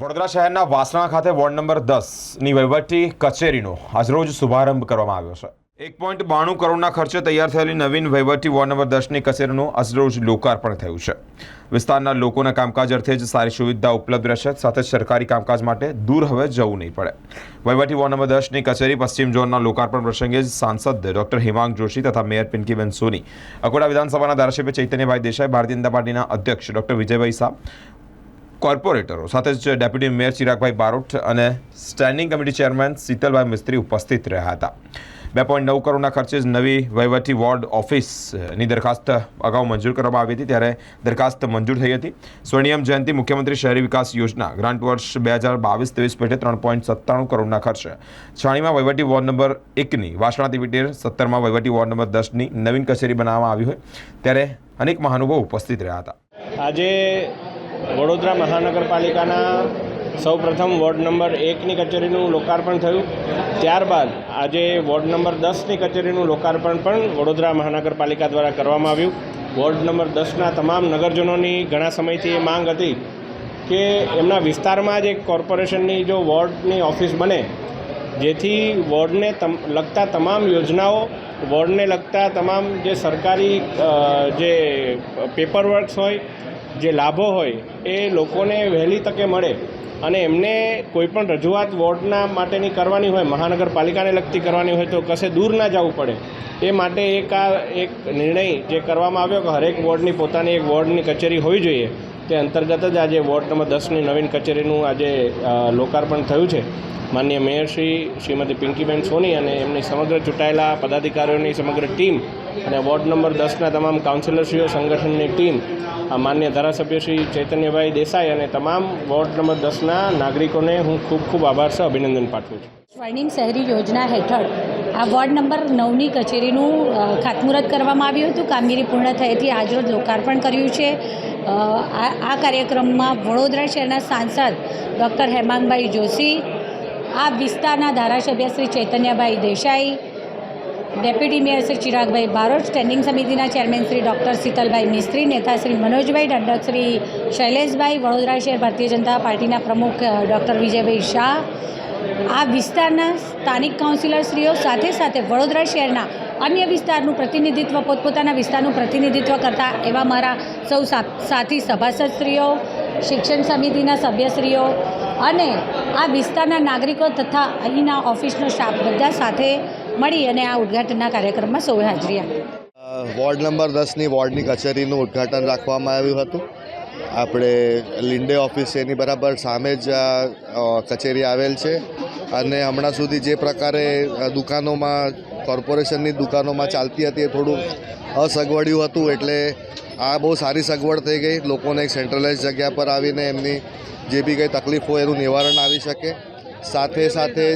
વડોદરા શહેરના વાસણા ખાતે ward number દસની વહીવટી કચેરીનો આજરોજ શુભારંભ કરવામાં આવ્યો છે. એક પોઈન્ટ બાણું કરોડના ખર્ચે તૈયાર થયેલી નવીન વહીવટી વોર્ડ નંબર દસની કચેરીનું આજરોજ લોકાર્પણ થયું છે. વિસ્તારના લોકોના કામકાજ અર્થે જ સારી સુવિધા ઉપલબ્ધ રહેશે, સાથે સરકારી કામકાજ માટે દૂર હવે જવું નહીં પડે. વહીવટી વોર્ડ નંબર દસની કચેરી પશ્ચિમ ઝોનના લોકાર્પણ પ્રસંગે જ સાંસદ ડોક્ટર હેમાંગ જોશી તથા મેયર પિંકીબેન સોની, અકોડા વિધાનસભાના ધારાસભ્ય ચૈતન્યભાઈ દેસાઈ, ભારતીય જનતા પાર્ટીના અધ્યક્ષ ડોક્ટર વિજયભાઈ શાહ કોર્પોરેટરો સાથે જ ડેપ્યુટી મેયર ચિરાગભાઈ બારોટ અને standing committee chairman Shitalbhai Mistry ઉપસ્થિત રહ્યા હતા. બે પોઈન્ટ નવ કરોડના ખર્ચે જ નવી વહીવટી વોર્ડ ઓફિસની દરખાસ્ત અગાઉ મંજૂર કરવામાં આવી હતી, ત્યારે દરખાસ્ત મંજૂર થઈ હતી. સ્વર્ણિયમ જયંતિ મુખ્યમંત્રી શહેરી વિકાસ યોજના ગ્રાન્ટ વર્ષ બે હજાર બાવીસ ત્રેવીસ પેટે ત્રણ પોઈન્ટ સત્તાણું કરોડના ખર્ચે. છાણીમાં વહીવટી વોર્ડ નંબર એકની વાસણાથી વિટેર સત્તરમાં વહીવટી વોર્ડ નંબર દસની નવીન કચેરી બનાવવામાં આવી હોય, ત્યારે અનેક મહાનુભાવો ઉપસ્થિત રહ્યા હતા. આજે વડોદરા મહાનગરપાલિકાના સૌપ્રથમ વોર્ડ નંબર એકની કચેરીનું લોકાર્પણ થયું. ત્યારબાદ આજે વોર્ડ નંબર દસની કચેરીનું લોકાર્પણ પણ વડોદરા મહાનગરપાલિકા દ્વારા કરવામાં આવ્યું. વોર્ડ નંબર દસના તમામ નગરજનોની ઘણા સમયથી એ માંગ હતી કે એમના વિસ્તારમાં જ એક કોર્પોરેશનની જો વોર્ડની ઓફિસ બને, જેથી વોર્ડને લગતા તમામ યોજનાઓ, વોર્ડને લગતા તમામ જે સરકારી જે પેપર વર્ક્સ હોય જે લાભો હોય એ લોકોને વહેલી તકે મળે અને એમને કોઈપણ રજૂઆત વોર્ડના માટેની કરવાની હોય, મહાનગરપાલિકાને લગતી કરવાની હોય તો કશે દૂર ના જવું પડે. એ માટે એક આ એક નિર્ણય જે કરવામાં આવ્યો કે હરેક વોર્ડની પોતાની એક વોર્ડની કચેરી હોવી જોઈએ. તે અંતર્ગત જ આજે વોર્ડ નંબર દસની નવીન કચેરીનું આજે લોકાર્પણ થયું છે. માન્ય મેયર શ્રી શ્રીમતી પિંકીબેન સોની અને એમની સમગ્ર ચૂંટાયેલા પદાધિકારીઓની સમગ્ર ટીમ અને વોર્ડ નંબર દસના તમામ કાઉન્સિલરશ્રીઓ, સંગઠનની ટીમ માન્ય ધારાસભ્ય શ્રી ચૈતન્યભાઈ દેસાઈ અને તમામ વોર્ડ નંબર દસના નાગરિકોને હું ખૂબ ખૂબ આભાર સહ અભિનંદન પાઠવું છું. સ્વર્ણિમ શહેરી યોજના હેઠળ આ વોર્ડ નંબર નવની કચેરીનું ખાતમુહૂર્ત કરવામાં આવ્યું હતું. કામગીરી પૂર્ણ થયેથી આજરોજ લોકાર્પણ કર્યું છે. આ આ કાર્યક્રમમાં વડોદરા શહેરના સાંસદ ડૉક્ટર હેમાંગભાઈ જોશી, આ વિસ્તારના ધારાસભ્ય શ્રી ચૈતન્યભાઈ દેસાઈ, ડેપ્યુટી મેયર શ્રી ચિરાગભાઈ બારોટ, સ્ટેન્ડિંગ સમિતિના ચેરમેન શ્રી ડૉક્ટર શીતલભાઈ મિસ્ત્રી, નેતા શ્રી મનોજભાઈ દંડક, શ્રી શૈલેષભાઈ, વડોદરા શહેર ભારતીય જનતા પાર્ટીના પ્રમુખ ડૉક્ટર વિજયભાઈ શાહ આ વિસ્તારના સ્થાનિક કાઉન્સિલરશ્રીઓ સાથે સાથે વડોદરા શહેરના અન્ય વિસ્તારનું પ્રતિનિધિત્વ, પોતપોતાના વિસ્તારનું પ્રતિનિધિત્વ કરતા એવા મારા સૌ સા- સાથી સભાસદશ્રીઓ, શિક્ષણ સમિતિના સભ્યશ્રીઓ અને આ વિસ્તારના નાગરિકો તથા અહીંના ઓફિસનો સ્ટાફ બધા સાથે મળી અને આ ઉદ્ઘાટનના કાર્યક્રમમાં સૌએ હાજરી આપી. વોર્ડ નંબર દસની વોર્ડની કચેરીનું ઉદ્ઘાટન રાખવામાં આવ્યું હતું. આપણે લિંડે ઓફિસ એની બરાબર સામે જ કચેરી આવેલ છે. અને હમણાં સુધી જે પ્રકારે દુકાનોમાં, કોર્પોરેશનની દુકાનોમાં ચાલતી હતી એ થોડું અસગવડ્યું હતું એટલે આ બહુ સારી સગવડ થઈ ગઈ. લોકોને એક સેન્ટ્રલાઇઝ જગ્યા પર આવીને એમની જે બી કંઈ તકલીફ હોય એનું નિવારણ આવી શકે. સાથે સાથે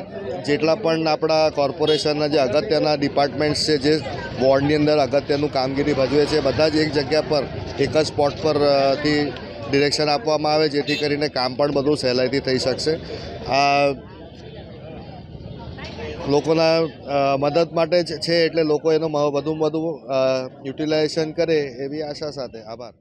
જેટલા પણ આપણા કોર્પોરેશનના જે અગત્યના ડિપાર્ટમેન્ટ્સ છે, જે વોર્ડની અંદર અગત્યનું કામગીરી ભજવે છે, બધા જ એક જગ્યા પર, એક જ સ્પોટ પરથી ડિરેક્શન આપવામાં આવે, જેથી કરીને કામ પણ બધું સહેલાઈથી થઈ શકશે. આ લોકોના મદદ માટે જ છે, એટલે લોકો એનો વધુ વધુ યુટિલાઇઝેશન કરે એવી આશા સાથે. આભાર.